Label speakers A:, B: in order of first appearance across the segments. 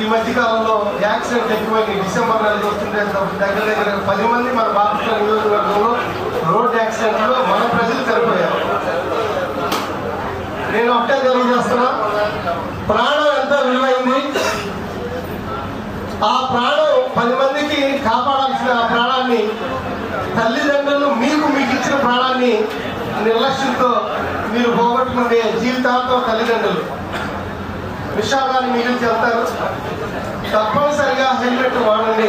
A: ఈ మధ్య కాలంలో యాక్సిడెంట్ ఎక్కువైంది. డిసెంబర్ నెలకి వస్తుంటే దగ్గర దగ్గర పది మంది మన బాపట్ల నియోజకవర్గంలో రోడ్ యాక్సిడెంట్లో మన ప్రజలు చనిపోయారు. నేను ఒకటే తెలియజేస్తున్నా. ప్రాణం ఎంతో విలువైంది? ఆ ప్రాణం పది మందికి కాపాడాల్సిన ఆ ప్రాణాన్ని తల్లిదండ్రులు మీకు మీకు ఇచ్చిన ప్రాణాన్ని నిర్లక్ష్యంతో మీరు పోగొట్టుకునే జీవితాంతం తల్లిదండ్రులు. విషాదాన్ని మిగిల్చి వెళ్తారు తప్పనిసరిగా హెల్మెట్ వాడండి.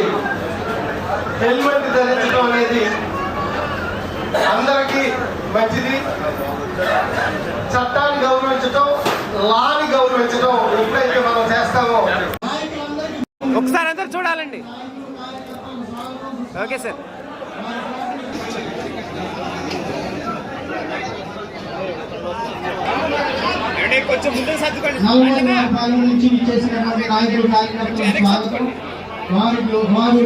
A: హెల్మెట్ ధరించడం అనేది అందరికీ మంచిది. చట్టాన్ని గౌరవించడం లాని గౌరవించడం ఎప్పుడైతే మనం చేస్తామో.
B: ఒకసారి అందరు చూడాలండి. Okay sir. కొంచెం ముందు సర్దుకోండి.
C: నల్గొండ పాలన నుంచి విచ్చేసినటువంటి నాయకులు వారు వారు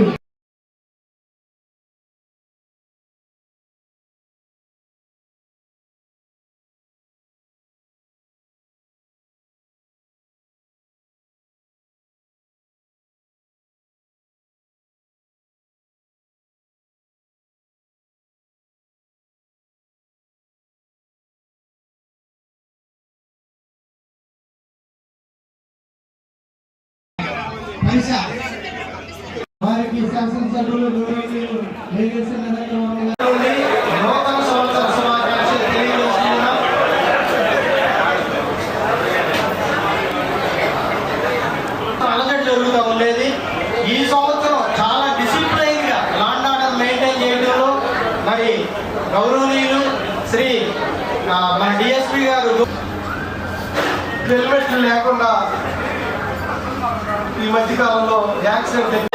C: వారికి శాసనసభ్యులు గౌరవనీయులు నరేంద్ర
A: నూతన సంవత్సర శుభాకాంక్షలు తెలియజేస్తున్నాం. అలజడి జరుగుతూ ఉండేది. ఈ సంవత్సరం చాలా డిసిప్లైన్గా లాండ్ ఆర్డర్ మెయింటైన్ చేయడంలో మరి గౌరవనీయులు శ్రీ మన డిఎస్పి గారు. హెల్మెట్లు లేకుండా ఈ మధ్య కాలంలో యాక్సిడెంట్